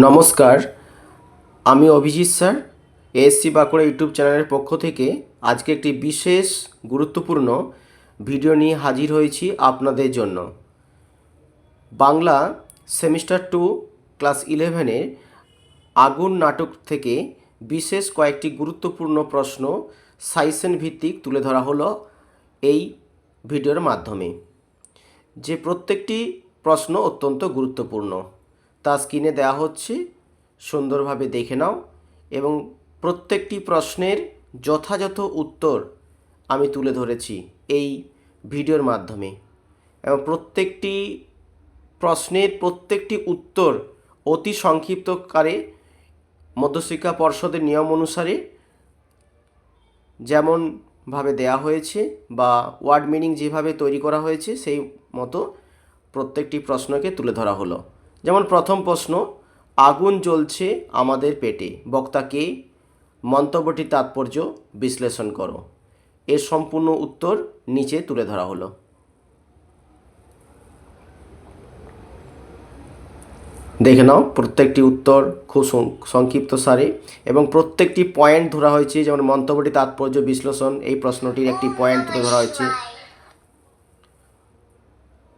নমস্কার, আমি Abhijit sir, ASC Bankura YouTube চ্যানেলের পক্ষ থেকে আজকে একটি বিশেষ গুরুত্বপূর্ণ ভিডিও নিয়ে হাজির হয়েছি আপনাদের জন্য। বাংলা সেমিস্টার টু, ক্লাস ইলেভেনের আগুন নাটক থেকে বিশেষ কয়েকটি গুরুত্বপূর্ণ প্রশ্ন সাইসেন ভিত্তিক তুলে ধরা হলো এই ভিডিওর মাধ্যমে। যে প্রত্যেকটি প্রশ্ন অত্যন্ত গুরুত্বপূর্ণ। তা স্ক্রিনে দেওয়া হচ্ছে। সুন্দরভাবে দেখে নাও। এবং প্রত্যেকটি প্রশ্নের যথাযথ উত্তর আমি তুলে ধরেছি এই ভিডিওর মাধ্যমে। এবং প্রত্যেকটি প্রশ্নের প্রত্যেকটি উত্তর অতি সংক্ষিপ্তকারে মধ্যশিক্ষা পর্ষদের নিয়ম অনুসারে যেমনভাবে দেয়া হয়েছে বা ওয়ার্ড মিনিং যেভাবে তৈরি করা হয়েছে, সেই মতো প্রত্যেকটি প্রশ্নকে তুলে ধরা হলো। যেমন প্রথম প্রশ্ন, আগুন জ্বলছে আমাদের পেটে। বক্তাকে মন্তব্যটি তাৎপর্য বিশ্লেষণ করো। এর সম্পূর্ণ উত্তর নিচে তুলে ধরা হলো। দেখে নাও, প্রত্যেকটি উত্তর খুব সংক্ষিপ্ত সারে এবং প্রত্যেকটি পয়েন্ট ধরা হয়েছে। যেমন মন্তব্যটি তাৎপর্য বিশ্লেষণ, এই প্রশ্নটির একটি পয়েন্ট তুলে ধরা হয়েছে।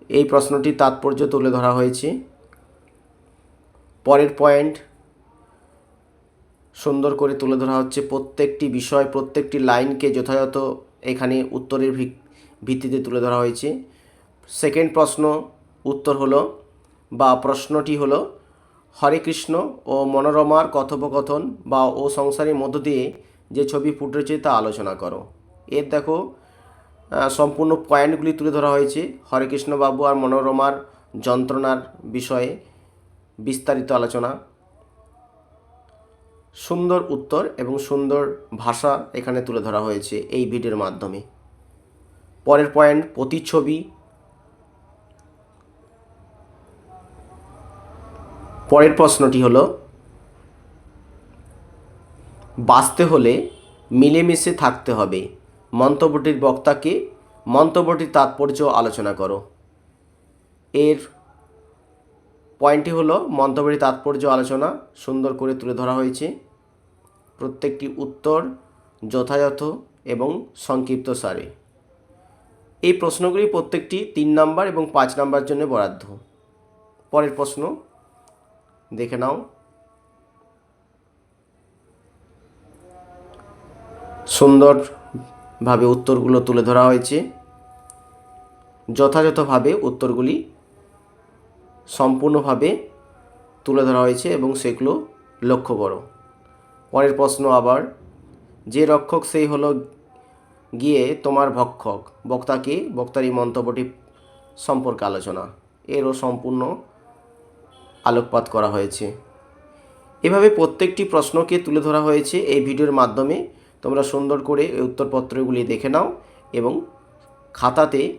এই প্রশ্নটির তাৎপর্য তুলে ধরা হয়েছে। পরের পয়েন্ট। সুন্দর করে তুলে ধরা হচ্ছে প্রত্যেকটি বিষয়, প্রত্যেকটি লাইনকে যথাযথ এখানে উত্তরের ভিত্তিতে তুলে ধরা হয়েছে। সেকেন্ড প্রশ্ন, উত্তর হলো বা প্রশ্নটি হলো, হরে কৃষ্ণ ও মনোরমার কথোপকথন বা ও সংসারের মধ্য দিয়ে যে ছবি ফুটেছে তা আলোচনা করো। এর দেখো সম্পূর্ণ পয়েন্টগুলি তুলে ধরা হয়েছে হরে কৃষ্ণবাবু আর মনোরমার যন্ত্রণার বিষয়ে। বিস্তারিত আলোচনা, সুন্দর উত্তর এবং সুন্দর ভাষা এখানে তুলে ধরা হয়েছে এই ভিডিওর মাধ্যমে। পরের পয়েন্ট, প্রতিচ্ছবি। পরের প্রশ্নটি হলো, বাঁচতে হলে মিলেমিশে থাকতে হবে। মন্তব্যটির বক্তাকে মন্তব্যটির তাৎপর্য আলোচনা করো। এর পয়েন্টটি হলো মন্তব্যের তাৎপর্য আলোচনা সুন্দর করে তুলে ধরা হয়েছে। প্রত্যেকটি উত্তর যথাযথ এবং সংক্ষিপ্ত সারে। এই প্রশ্নগুলি প্রত্যেকটি তিন নাম্বার এবং পাঁচ নাম্বার জন্য বরাদ্দ। পরের প্রশ্ন দেখে নাও। সুন্দরভাবে উত্তরগুলো তুলে ধরা হয়েছে। যথাযথভাবে উত্তরগুলি সম্পূর্ণভাবে তুলে ধরা হয়েছে এবং সেগুলো লক্ষ্য করো। পরের প্রশ্ন আবার, যে রক্ষক সেই হলো গিয়ে তোমার ভক্ষক বক্তাকে বক্তার এই মন্তব্যটি সম্পর্কে আলোচনা। এরও সম্পূর্ণ আলোকপাত করা হয়েছে। এভাবে প্রত্যেকটি প্রশ্নকে তুলে ধরা হয়েছে এই ভিডিওর মাধ্যমে। তোমরা সুন্দর করে এই উত্তরপত্রগুলি দেখে নাও এবং খাতাতে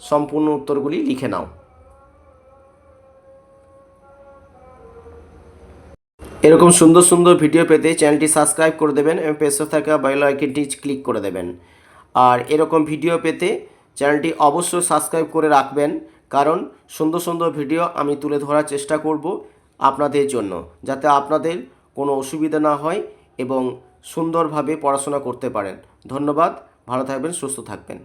সম্পূর্ণ উত্তরগুলি লিখে নাও। এরকম সুন্দর সুন্দর ভিডিও পেতে চ্যানেলটি সাবস্ক্রাইব করে দেবেন এবং পেছনে থাকা বেল আইকনটি ক্লিক করে দেবেন। আর এরকম ভিডিও পেতে চ্যানেলটি অবশ্যই সাবস্ক্রাইব করে রাখবেন, কারণ সুন্দর সুন্দর ভিডিও আমি তুলে ধরার চেষ্টা করব আপনাদের জন্য, যাতে আপনাদের কোনো অসুবিধা না হয় এবং সুন্দরভাবে পড়াশোনা করতে পারেন। ধন্যবাদ, ভালো থাকবেন, সুস্থ থাকবেন।